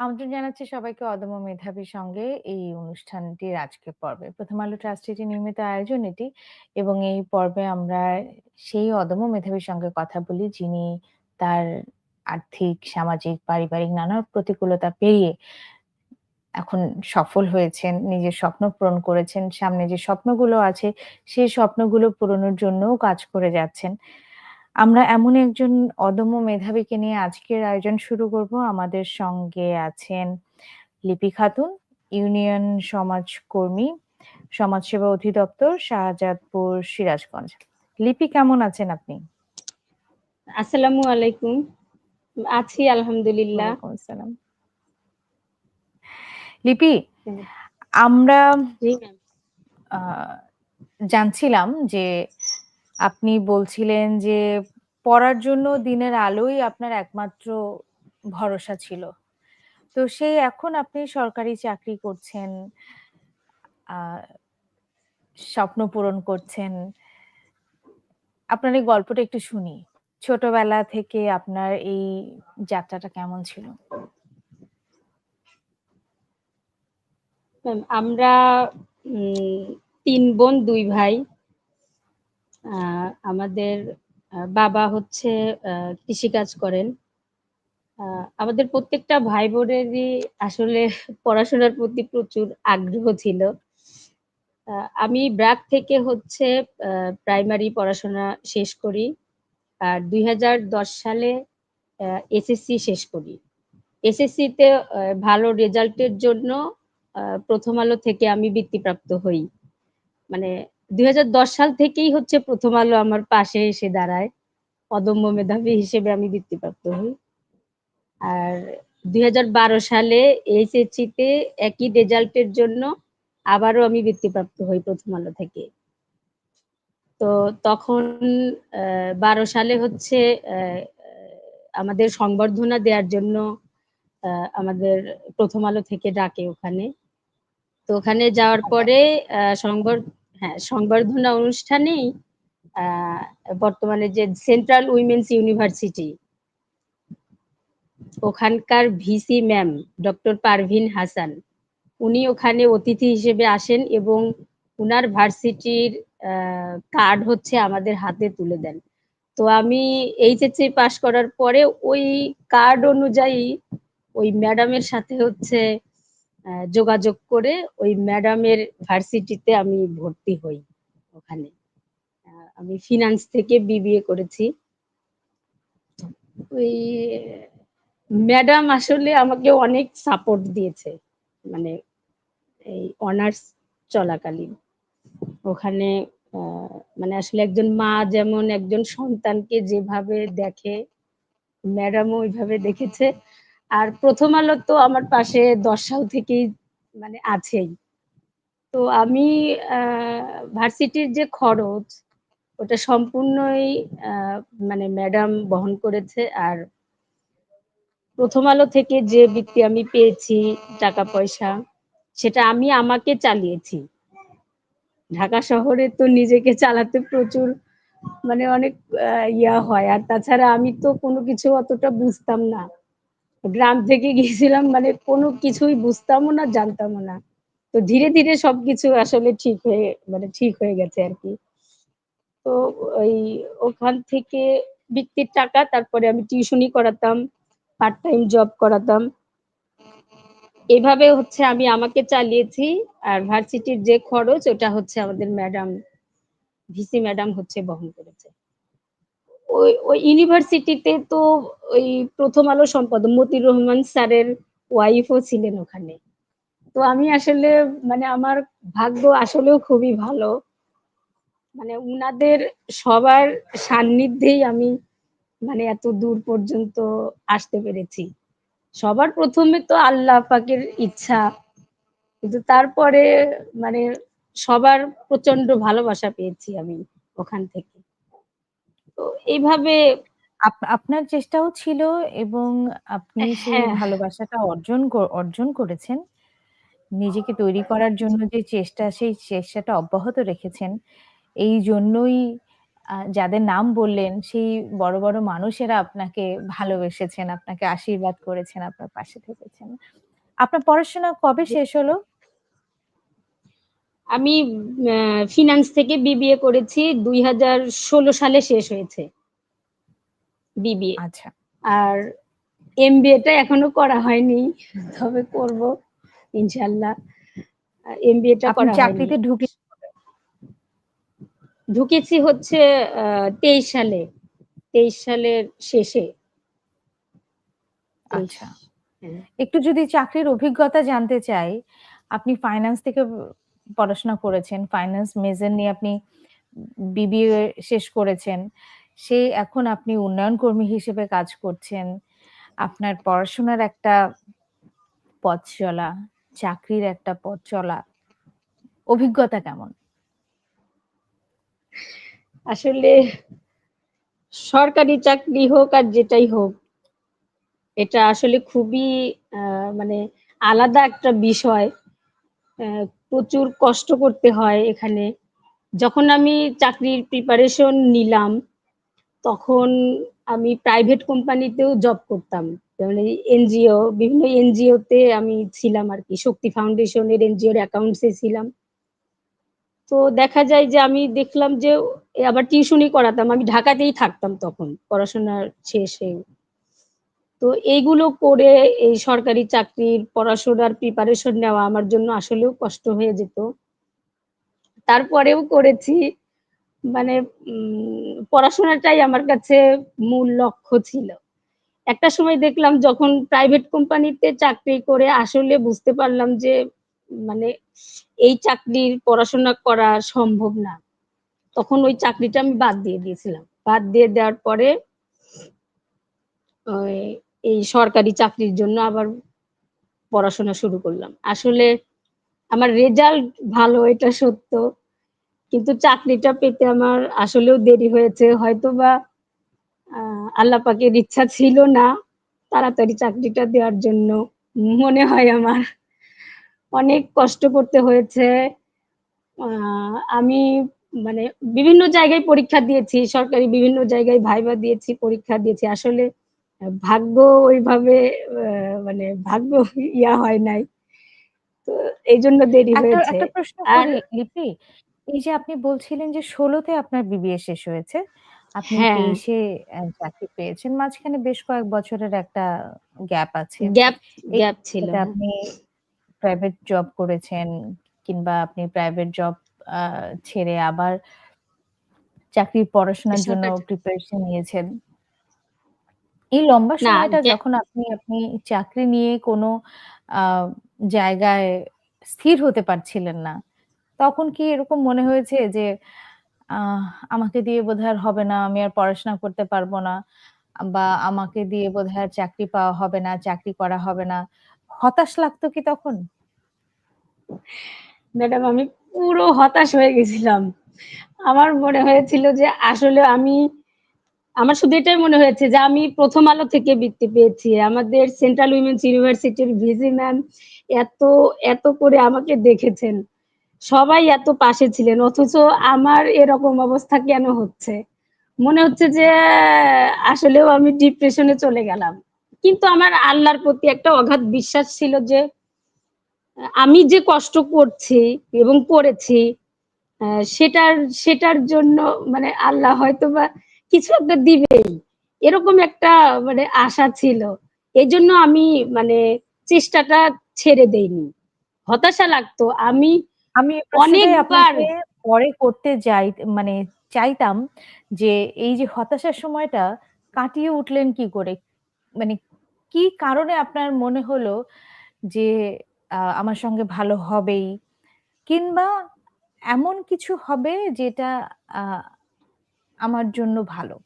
আমন্ত্রণ জানাচ্ছি সবাইকে অদম্য মেধাবীর সঙ্গে এই অনুষ্ঠানটির আজকের পর্বে। প্রথম আলো ট্রাস্টের নিয়মিত আয়োজন এটি এবং এই পর্বে আমরা সেই অদম্য মেধাবীর সঙ্গে কথা বলি যিনি তার আর্থিক, সামাজিক, পারিবারিক নানা প্রতিকূলতা পেরিয়ে এখন সফল হয়েছেন, নিজের স্বপ্ন পূরণ করেছেন। সামনে যে স্বপ্নগুলো আছে সেই স্বপ্নগুলো পূরণের জন্যও কাজ করে যাচ্ছেন। আমরা এমন একজন অদম্য মেধাবীকে নিয়ে আজকের আয়োজন শুরু করব। আমাদের সঙ্গে আছেন লিপি খাতুন, ইউনিয়ন সমাজকর্মী, সমাজসেবা অধিদপ্তর, শাহজাদপুর, সিরাজগঞ্জ। লিপি কেমন আছেন আপনি? আসসালামু আলাইকুম। আছি আলহামদুলিল্লাহ। আসসালাম। লিপি, আমরা জানছিলাম যে আপনি বলছিলেন যে পড়ার জন্য দিনের আলোই আপনার একমাত্র ভরসা ছিল। তো সেই এখন আপনি সরকারি চাকরি করছেন। স্বপ্ন পূরণ করছেন। আপনার এই গল্পটা একটু শুনি। ছোটবেলা থেকে আপনার এই যাত্রাটা কেমন ছিল? ম্যাম আমরা ৩ বোন, দুই ভাই। আমাদের বাবা হচ্ছে কৃষিকাজ করেন। আমাদের প্রত্যেকটা ভাই-বোনেরই আসলে পড়াশোনার প্রতি প্রচুর আগ্রহ ছিল। আমি ব্র্যাক থেকে হচ্ছে প্রাইমারি পড়াশোনা শেষ করি। আর ২০১০ সালে এসএসসি শেষ করি। এসএসসিতে ভালো রেজাল্টের জন্য প্রথম আলো থেকে আমি বৃত্তিপ্রাপ্ত হই। মানে ২০১০ সাল থেকেই হচ্ছে প্রথম আলো আমার পাশে এসে দাঁড়ায়। অদম্য মেধাবী হিসেবে আমি বৃত্তিপ্রাপ্ত হই। আর ২০১২ সালে এইচএসসিতে একই রেজাল্টের জন্য আবারও আমি বৃত্তিপ্রাপ্ত হই প্রথম আলো থেকে। তো তখন ১২ সালে হচ্ছে আমাদের সংবর্ধনা দেয়ার জন্য আমাদের প্রথম আলো থেকে ডাকে ওখানে। তো ওখানে যাওয়ার পরে আ সংবর হ্যাঁ, সংবর্ধনা অনুষ্ঠানেই আ বর্তমানে যে সেন্ট্রাল উইমেন্স ইউনিভার্সিটি ওখানকার VC ma'am doctor Parvin Hasan. উনি ওখানে অতিথি হিসেবে আসেন এবং উনার ভার্সিটির কার্ড হচ্ছে আমাদের হাতে তুলে দেন। তো আমি এইচএসসি পাশ করার পরে ওই কার্ড অনুযায়ী ওই ম্যাডামের সাথে হচ্ছে যোগাযোগ করে ওই ম্যাডামের ভার্সিটিতে আমি ভর্তি হই ওখানে। আমি ফিন্যান্স থেকে বিবিএ করেছি। ওই ম্যাডাম আসলে আমাকে অনেক সাপোর্ট দিয়েছে। মানে এই অনার্স চলাকালীন। ওখানে মানে আসলে একজন মা যেমন একজন সন্তানকে যেভাবে দেখে, ম্যাডামও ওইভাবে দেখেছে। আর প্রথম আলো তো আমার পাশে ১০ সাল থেকেই মানে আছেই। তো আমি ভার্সিটির যে খরচ, ওটা সম্পূর্ণই মানে ম্যাডাম বহন করেছে। আর প্রথম আলো থেকে যে বৃত্তি আমি পেয়েছি টাকা-পয়সা সেটা আমি আমাকে চালিয়েছি। ঢাকা শহরে তো নিজেকে চালাতে প্রচুর মানে অনেক ইয়া হয়। আর তাছাড়া আমি তো কোনো কিছু অতটা বুঝতাম না। গ্রাম থেকে গিয়েছিলাম মানে কোনো কিছুই বুঝতামও না, জানতামও না। তো ধীরে, ধীরে সবকিছু আসলে ঠিক হয়ে মানে ঠিক হয়ে গেছে আর কি তো ওই ওখান থেকে বৃত্তির টাকা তারপরে আমি টিউশনি করাতাম, পার্ট টাইম জব করাতাম। এভাবে হচ্ছে আমি আমাকে চালিয়েছি। আর ভার্সিটির যে খরচ ওটা হচ্ছে আমাদের ম্যাডাম, ভিসি ম্যাডাম হচ্ছে বহন করেছে। ওই ওই ইউনিভার্সিটিতে তো ওই প্রথম আলো সম্পাদক মতিউর রহমান স্যারের ওয়াইফও ছিলেন ওখানে। তো আমি আসলে মানে আমার ভাগ্য আসলেও খুবই ভালো। মানে উনাদের সবার সান্নিধ্যেই আমি মানে এত দূর পর্যন্ত আসতে পেরেছি। সবার প্রথমে তো আল্লাহ পাকের ইচ্ছা। কিন্তু তারপরে মানে সবার প্রচণ্ড ভালোবাসা পেয়েছি আমি ওখান থেকে। তো এইভাবে আপ আপনার চেষ্টাও ছিল এবং আপনি সেই হ্যাঁ। ভালোবাসাটা অর্জন অর্জন করেছেন। নিজেকে তৈরি করার জন্য যে চেষ্টা, সেই চেষ্টাটা অব্যাহত রেখেছেন। এইজন্যই আ যাদের নাম বললেন, সেই বড়, বড় মানুষেরা আপনাকে ভালোবেসেছেন, আপনাকে আশীর্বাদ করেছেন, আপনার পাশে থেকেছেন। আপনার পড়াশোনা কবে শেষ হলো? আমি আ ফিন্যান্স থেকে বিবিএ করেছি ২০১৬ সালে শেষ হয়েছে। বিবিএ। আচ্ছা। আর এমবিএটা এখনও করা হয়নি। তবে করব ইনশাল্লাহ আ এমবিএটা আপনি করা চাকরিতে ঢুকে ঢুকেছি হচ্ছে ২৩ সালে। ২৩ সালের শেষে। আচ্ছা। একটু যদি চাকরির অভিজ্ঞতা জানতে চাই, আপনি ফাইন্যান্স থেকে পড়াশোনা করেছেন। ফাইন্যান্স মেজর নিয়ে আপনি বিবিএ শেষ করেছেন। সেই এখন আপনি উন্নয়ন কর্মী হিসেবে কাজ করছেন। আপনার পড়াশোনার একটা পথ চলা, চাকরির একটা পথ চলা। অভিজ্ঞতা কেমন? আসলে সরকারি চাকরি হোক আর যেটাই হোক, এটা আসলে খুবই মানে আলাদা একটা বিষয়। প্রচুর কষ্ট করতে হয় এখানে। যখন আমি চাকরির প্রিপারেশন নিলাম, তখন আমি প্রাইভেট কোম্পানিতেও জব করতাম। যেমন এই এনজিও, বিভিন্ন এনজিওতে আমি ছিলাম আর কি শক্তি ফাউন্ডেশনের এনজিওর অ্যাকাউন্টস ছিলাম। তো দেখা যায় যে আমি দেখলাম যে আবার টিউশনই করাতাম। আমি ঢাকাতেই থাকতাম তখন পড়াশোনার শেষে। তো এইগুলো করে এই সরকারি চাকরির পড়াশোনার প্রিপারেশন নেওয়া আমার জন্য আসলেও কষ্ট হয়ে যেত। তারপরেও করেছি। মানে পড়াশোনাটাই আমার কাছে মূল লক্ষ্য ছিল। একটা সময় দেখলাম যখন প্রাইভেট কোম্পানিতে চাকরি করে আসলে বুঝতে পারলাম যে মানে এই চাকরির পড়াশোনা করা সম্ভব না। তখন ওই চাকরিটা আমি বাদ দিয়ে দিয়েছিলাম। বাদ দিয়ে দেওয়ার পরে, ওই এই সরকারি চাকরির জন্য আবার পড়াশোনা শুরু করলাম। আসলে আমার রেজাল্ট ভালো এটা সত্য। কিন্তু চাকরিটা পেতে আমার আসলেও দেরি হয়েছে। হয়তোবা আ আল্লাহ পাকের ইচ্ছা ছিল না তাড়াতাড়ি চাকরিটা দেওয়ার জন্য। মনে হয় আমার। অনেক কষ্ট করতে হয়েছে। আমি মানে বিভিন্ন জায়গায় পরীক্ষা দিয়েছি। সরকারি বিভিন্ন জায়গায় ভাইবা দিয়েছি, পরীক্ষা দিয়েছি। আসলে ভাগ্য ওইভাবে মানে ভাগ্য ইয়া হয় নাই। তো এই জন্য দেরি হয়েছে। একটা প্রশ্ন লিপি। এই যে আপনি বলছিলেন যে ১৬ তে আপনার বিবিএ শেষ হয়েছে। আপনি হ্যাঁ। ২৩ এ অ্যা চাকরি পেয়েছেন। মাঝখানে বেশ কয়েক বছরের একটা গ্যাপ আছে। গ্যাপ গ্যাপ ছিল। আপনি প্রাইভেট জব করেছেন কিংবা আপনি প্রাইভেট জব ছেড়ে আবার চাকরির পড়াশোনার জন্য প্রিপারেশন নিয়েছেন। এই লম্বা না সময়টা যখন আপনি আপনি চাকরি নিয়ে কোনো আ জায়গায় স্থির হতে পারছিলেন না, তখন কি এরকম মনে হয়েছে যে আহ আমাকে দিয়ে বোধহয় আর হবে না, আমি আর পড়াশোনা করতে পারব না বা আমাকে দিয়ে বোধহয় আর চাকরি পাওয়া হবে না, চাকরি করা হবে না। হতাশ লাগতো কি তখন? ম্যাডাম আমি পুরো হতাশ হয়ে গেছিলাম। আমার মনে হয়েছিল যে আসলে আমি আমার শুধু এটাই মনে হয়েছে যে আমি প্রথম আলো থেকে বৃত্তি পেয়েছি। আমাদের সেন্ট্রাল উইমেনস ইউনিভার্সিটির ভিজি ম্যাম এত, এত করে আমাকে দেখেছেন। সবাই এত পাশে ছিলেন। অথচ আমার এরকম অবস্থা কেন হচ্ছে? মনে হচ্ছে যে আসলেও আমি ডিপ্রেশনে চলে গেলাম। কিন্তু আমার আল্লাহর প্রতি একটা অগাধ বিশ্বাস ছিল যে আমি যে কষ্ট করছি এবং করেছি সেটার সেটার জন্য মানে আল্লাহ হয়তোবা কিছু একটা দিবেই। এরকম একটা মানে আশা ছিল। এই জন্য আমি মানে চেষ্টাটা ছেড়ে দেইনি। হতাশা লাগতো। আমি আমি অনেকবার পরে করতে যাই মানে চাইতাম যে এই যে হতাশার সময়টা কাটিয়ে উঠলেন কি করে? মানে কি কারণে আপনার মনে হলো যে আমার সঙ্গে ভালো হবেই কিংবা এমন কিছু হবে যেটা আমার জন্য ভালো?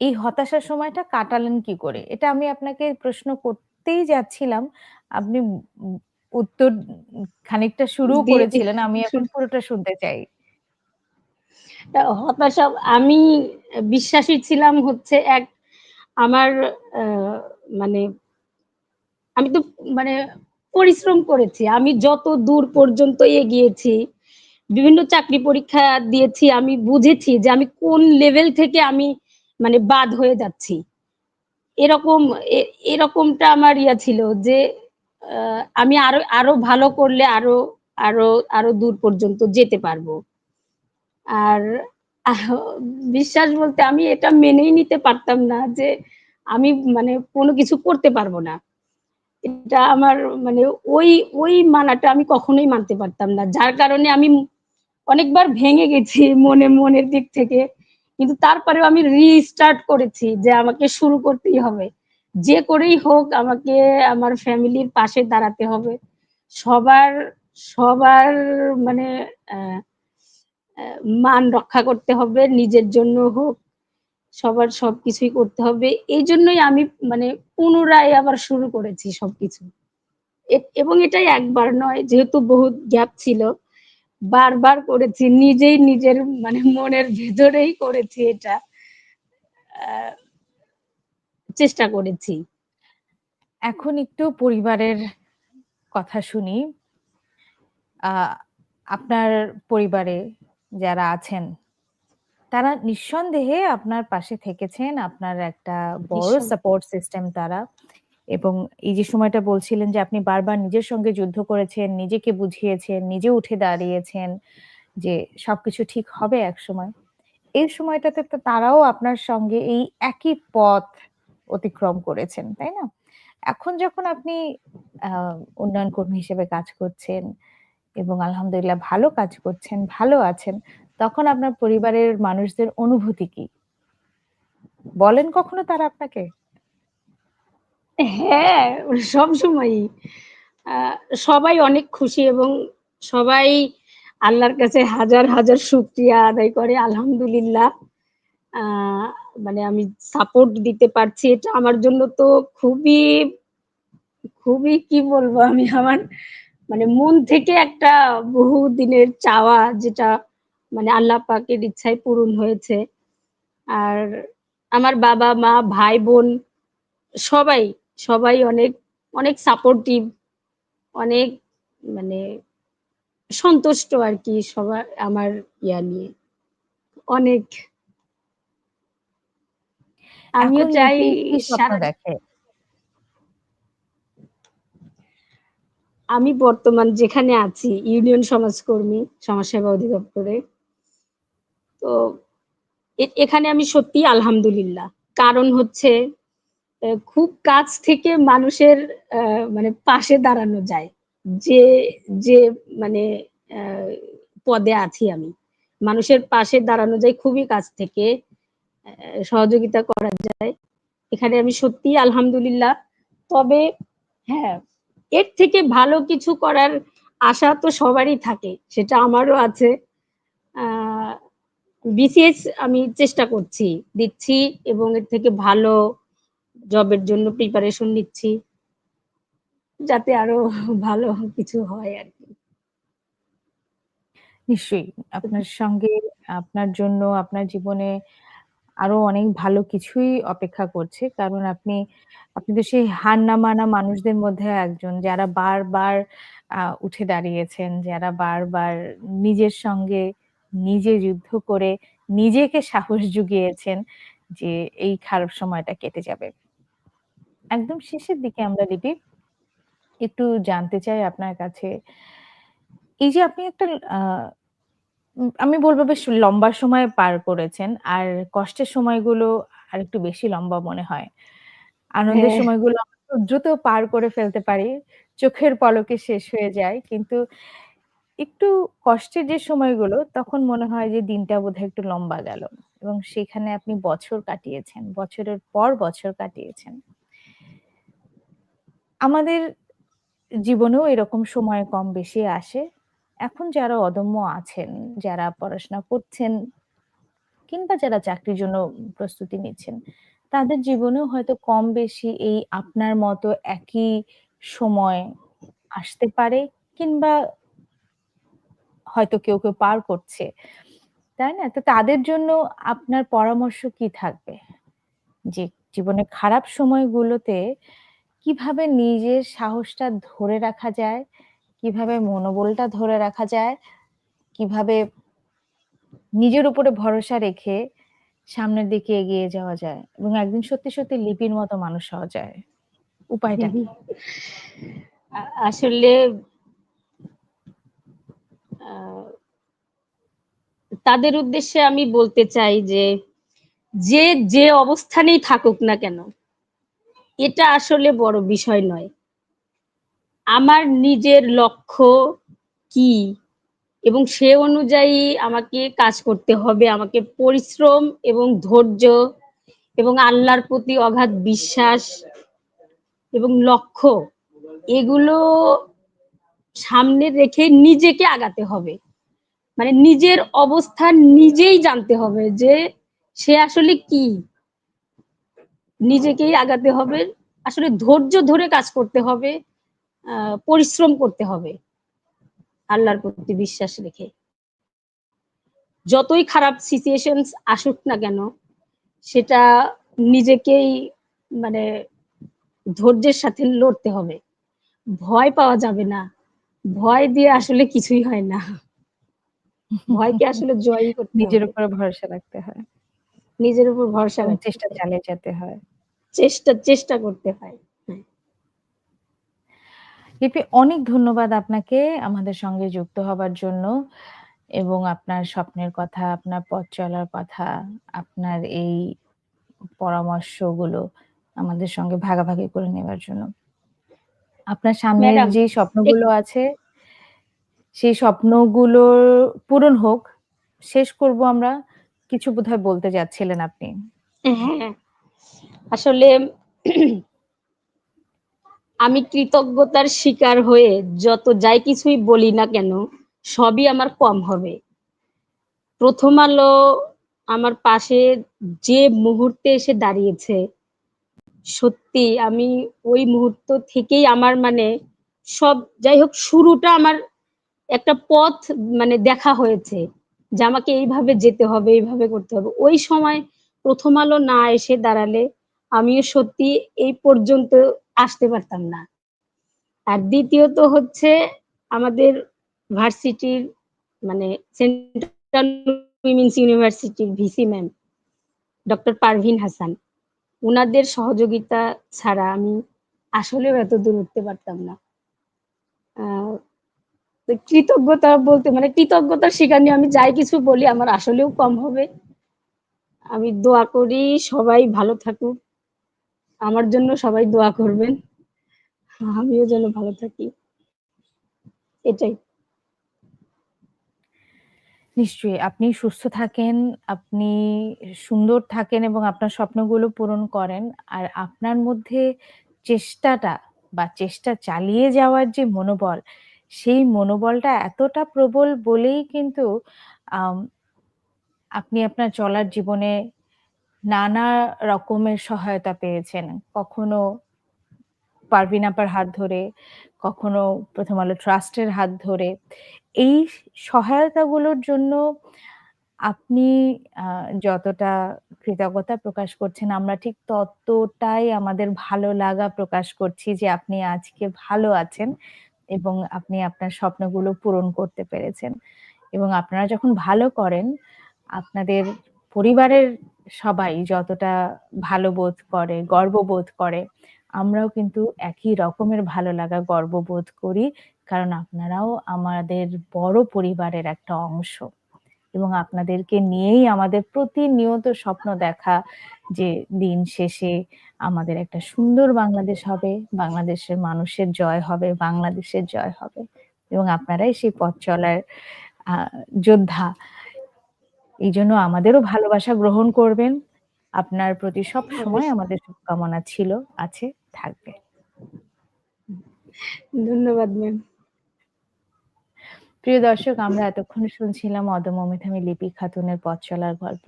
এই হতাশার সময়টা কাটালেন কি করে? এটা আমি আপনাকে প্রশ্ন করতেই যাচ্ছিলাম। আপনি উত্তর খানিকটা শুরু করেছিলেন। আমি এখন পুরোটা শুনতে চাই। হতাশা আমি বিশ্বাসী ছিলাম হচ্ছে এক আমার মানে আমি তো মানে পরিশ্রম করেছি। আমি যত দূর পর্যন্ত এগিয়েছি, বিভিন্ন চাকরি পরীক্ষা দিয়েছি। আমি বুঝেছি যে আমি কোন লেভেল থেকে আমি মানে বাদ হয়ে যাচ্ছি। এরকম এরকমটা আমার ইয়া ছিল যে আমি আরও আরও ভালো করলে আরও আরও আরও দূর পর্যন্ত যেতে পারব। আর বিশ্বাস বলতে আমি এটা মেনেই নিতে পারতাম না যে আমি মানে কোনো কিছু করতে পারব না। এটা আমার মানে ওই ওই মানাটা আমি কখনোই মানতে পারতাম না। যার কারণে আমি অনেকবার ভেঙে গেছি মনে মনের দিক থেকে। কিন্তু তারপরেও আমি রিস্টার্ট করেছি যে আমাকে শুরু করতেই হবে। যে করেই হোক আমাকে আমার ফ্যামিলির পাশে দাঁড়াতে হবে। সবার সবার মানে মান রক্ষা করতে হবে, নিজের জন্য হোক, সবার সবকিছুই করতে হবে। এই জন্যই আমি মানে পুনরায় আবার শুরু করেছি সবকিছু। এবং এটাই একবার নয় যেহেতু বহুত গ্যাপ ছিল। বারবার করেছি। নিজেই নিজের মানে মনের ভেতরেই করেছি এটা। চেষ্টা করেছি। এখন একটু পরিবারের কথা শুনি। আপনার পরিবারে যারা আছেন, তারা নিঃসন্দেহে আপনার পাশে থেকেছেন। আপনার একটা বড় সাপোর্ট সিস্টেম তারা। এবং এই যে সময়টা বলছিলেন যে আপনি বারবার নিজের সঙ্গে যুদ্ধ করেছেন, নিজেকে বুঝিয়েছেন, নিজে উঠে দাঁড়িয়েছেন যে সবকিছু ঠিক হবে এক সময় এই সময়টাতে তো তারাও আপনার সঙ্গে এই একই পথ অতিক্রম করেছেন, তাই না? এখন যখন আপনি উন্নয়ন কর্মী হিসেবে কাজ করছেন এবং আলহামদুলিল্লাহ ভালো কাজ করছেন, ভালো আছেন, তখন আপনার পরিবারের মানুষদের অনুভূতি কি? বলেন কখনো তারা আপনাকে? হ্যাঁ, সবসময়ই। আ সবাই অনেক খুশি এবং সবাই আল্লাহর কাছে হাজার, হাজার শুক্রিয়া আদায় করে আলহামদুলিল্লাহ। মানে আমি সাপোর্ট দিতে পারছি এটা আমার জন্য তো খুবই, খুবই কি বলব আমি আমার মানে মন থেকে একটা বহু দিনের চাওয়া যেটা মানে আল্লাহ পাকের ইচ্ছায় পূরণ হয়েছে। আর আমার বাবা-মা, ভাই-বোন সবাই, সবাই অনেক, অনেক সাপোর্টিভ, অনেক মানে সন্তুষ্ট আর কি সবার আমার ইয়া নিয়ে। অনেক। আমিও চাই দেখে? আমি বর্তমান যেখানে আছি ইউনিয়ন সমাজকর্মী, সমাজসেবা অধিদপ্তরে। তো এখানে আমি সত্যিই আলহামদুলিল্লাহ। কারণ হচ্ছে খুব কাছ থেকে মানুষের মানে পাশে দাঁড়ানো যায়। যে, যে মানে পদে আছি আমি। মানুষের পাশে দাঁড়ানো যায় খুবই কাছ থেকে। সহযোগিতা করা যায়। এখানে আমি সত্যিই আলহামদুলিল্লাহ। তবে হ্যাঁ, এর থেকে ভালো কিছু করার আশা তো সবারই থাকে। সেটা আমারও আছে। বিসিএস আমি চেষ্টা করছি, দিচ্ছি এবং এর থেকে ভালো জবের জন্য প্রিপারেশন নিচ্ছি। যাতে আরও ভালো কিছু হয় আরকি। নিশ্চয়ই। আপনার সঙ্গে আপনার জন্য আপনার জীবনে আরও অনেক ভালো কিছুই অপেক্ষা করছে। কারণ আপনি, আপনি তো সেই হার না মানা মানুষদের মধ্যে একজন যারা বারবার উঠে দাঁড়িয়েছেন, যারা বারবার নিজের সঙ্গে নিজে যুদ্ধ করে নিজেকে সাহস জুগিয়েছেন যে এই খারাপ সময়টা কেটে যাবে। একদম শেষের দিকে আমরা লিপি একটু জানতে চাই আপনার কাছে এই যে আপনি একটা আমি বলব বেশ লম্বা সময় পার করেছেন। আর কষ্টের সময়গুলো আর একটু বেশি লম্বা মনে হয়। আনন্দের হ্যাঁ। সময়গুলো দ্রুত পার করে ফেলতে পারি। চোখের পলকে শেষ হয়ে যায়। কিন্তু একটু কষ্টের যে সময়গুলো তখন মনে হয় যে দিনটা বোধহয় একটু লম্বা গেল। এবং সেখানে আপনি বছর কাটিয়েছেন। বছরের পর বছর কাটিয়েছেন। আমাদের জীবনেও এরকম সময় কম বেশি আসে। এখন যারা অদম্য আছেন, যারা পড়াশোনা করছেন কিংবা যারা চাকরির জন্য প্রস্তুতি নিচ্ছেন, তাদের জীবনেও হয়তো কম বেশি এই আপনার মতো একই সময় আসতে পারে কিংবা হয়তো কেউ, কেউ পার করছে। তাই না? তো তাদের জন্য আপনার পরামর্শ কি থাকবে? যে জীবনের খারাপ সময়গুলোতে কীভাবে নিজের সাহসটা ধরে রাখা যায়, কীভাবে মনোবলটা ধরে রাখা যায়, কীভাবে নিজের উপরে ভরসা রেখে সামনের দিকে এগিয়ে যাওয়া যায় এবং একদিন সত্যি, সত্যি লিপির মতো মানুষ হওয়া যায়। উপায়টা কি? আসলে তাদের উদ্দেশ্যে আমি বলতে চাই যে, যে, যে অবস্থানেই থাকুক না কেন, এটা আসলে বড় বিষয় নয়। আমার নিজের লক্ষ্য কি এবং সে অনুযায়ী আমাকে কাজ করতে হবে। আমাকে পরিশ্রম এবং ধৈর্য এবং আল্লাহর প্রতি অগাধ বিশ্বাস এবং লক্ষ্য, এগুলো সামনে রেখে নিজেকে আগাতে হবে। মানে নিজের অবস্থান নিজেই জানতে হবে যে সে আসলে কি? নিজেকেই আগাতে হবে। আসলে ধৈর্য ধরে কাজ করতে হবে। পরিশ্রম করতে হবে। আল্লাহর প্রতি বিশ্বাস রেখে। যতই খারাপ সিচুয়েশনস আসুক না কেন, সেটা নিজেকেই মানে ধৈর্যের সাথে লড়তে হবে। ভয় পাওয়া যাবে না। ভয় দিয়ে আসলে কিছুই হয় না। ভয়কে আসলে জয়ই করতে নিজের। উপরে ভরসা রাখতে হয়। নিজের উপর ভরসা চেষ্টা চালিয়ে যেতে হয়। চেষ্টা, চেষ্টা করতে হয়। হ্যাঁ। লিপি অনেক ধন্যবাদ আপনাকে আমাদের সঙ্গে যুক্ত হবার জন্য এবং আপনার স্বপ্নের কথা, আপনার পথ চলার কথা, আপনার এই পরামর্শগুলো আমাদের সঙ্গে ভাগাভাগি করে নেওয়ার জন্য। আপনার সামনের যে স্বপ্নগুলো আছে সেই স্বপ্নগুলো পূরণ হোক। শেষ করব আমরা। কিছু বোধহয় বলতে যাচ্ছিলেন আপনি। হ্যাঁ, আসলে আমি কৃতজ্ঞতার শিকার হয়ে যত যাই কিছুই বলি না কেন, সবই আমার কম হবে। প্রথম আলো আমার পাশে যে মুহূর্তে এসে দাঁড়িয়েছে, সত্যি আমি ওই মুহূর্ত থেকেই আমার মানে সব যাই হোক শুরুটা আমার একটা পথ মানে দেখা হয়েছে। যে আমাকে এইভাবে যেতে হবে, এইভাবে করতে হবে। ওই সময় প্রথম আলো না এসে দাঁড়ালে আমিও সত্যি এই পর্যন্ত আসতে পারতাম না। আর দ্বিতীয়ত হচ্ছে আমাদের ভার্সিটির মানে সেন্ট্রাল উইমেন্স ইউনিভার্সিটির VC ma'am doctor Parvin Hasan. উনাদের সহযোগিতা ছাড়া আমি আসলেও এত দূর উঠতে পারতাম না। কৃতজ্ঞতা বলতে মানে কৃতজ্ঞতার শিকার নিয়ে আমি যাই কিছু বলি আমার আসলেও কম হবে। আমি দোয়া করি সবাই ভালো থাকুক। আমার জন্য সবাই দোয়া করবেন। আমিও যেন ভালো থাকি। এটাই। নিশ্চয়ই। আপনি সুস্থ থাকেন, আপনি সুন্দর থাকেন এবং আপনার স্বপ্নগুলো পূরণ করেন। আর আপনার মধ্যে চেষ্টাটা বা চেষ্টা চালিয়ে যাওয়ার যে মনোবল, সেই মনোবলটা এতটা প্রবল বলেই কিন্তু আপনি আপনার চলার জীবনে নানা রকমের সহায়তা পেয়েছেন। কখনো পারভীন আপার হাত ধরে, কখনো প্রথম আলো ট্রাস্টের হাত ধরে। এই সহায়তাগুলোর জন্য আপনি যতটা কৃতজ্ঞতা প্রকাশ করছেন, আমরা ঠিক ততটাই আমাদের ভালো লাগা প্রকাশ করছি যে আপনি আজকে ভালো আছেন এবং আপনি আপনার স্বপ্নগুলো পূরণ করতে পেরেছেন। এবং আপনারা যখন ভালো করেন, আপনাদের পরিবারের সবাই যতটা ভালো বোধ করে, গর্ববোধ করে, আমরাও কিন্তু একই রকমের ভালো লাগা, গর্ববোধ করি। কারণ আপনারাও আমাদের বড় পরিবারের একটা অংশ। এবং আপনাদেরকে নিয়েই আমাদের প্রতিনিয়ত স্বপ্ন দেখা যে দিন শেষে আমাদের একটা সুন্দর বাংলাদেশ হবে, বাংলাদেশের মানুষের জয় হবে, বাংলাদেশের জয় হবে। এবং আপনারাই সেই পথ চলার যোদ্ধা। এইজন্য আমাদেরও ভালোবাসা গ্রহণ করবেন। আপনার প্রতি সবসময় অবশ্যই। আমাদের শুভকামনা ছিল, আছে, থাকবে। ধন্যবাদ ম্যাম। প্রিয় দর্শক, আমরা এতক্ষণ শুনছিলাম অদম্য মেধাবী লিপি খাতুনের পথ চলার গল্প।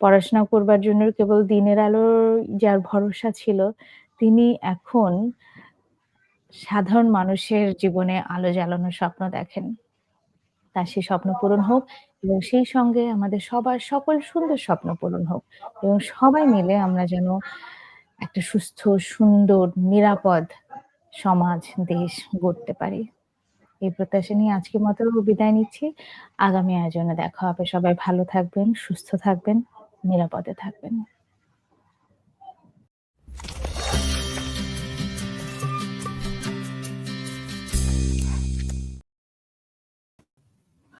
পড়াশোনা করবার জন্য কেবল দিনের আলোর যার ভরসা ছিল, তিনি এখন সাধারণ মানুষের জীবনে আলো জ্বালানোর স্বপ্ন দেখেন। তার সেই স্বপ্ন পূরণ হোক এবং সেই সঙ্গে আমাদের সবার সকল সুন্দর স্বপ্ন পূরণ হোক এবং সবাই মিলে আমরা যেন একটা সুস্থ, সুন্দর, নিরাপদ সমাজ, দেশ গড়তে পারি। এই প্রত্যাশা নিয়ে আজকের মতো বিদায় নিচ্ছি। আগামী আয়োজনে দেখা হবে। সবাই ভালো থাকবেন, সুস্থ থাকবেন, নিরাপদে থাকবেন।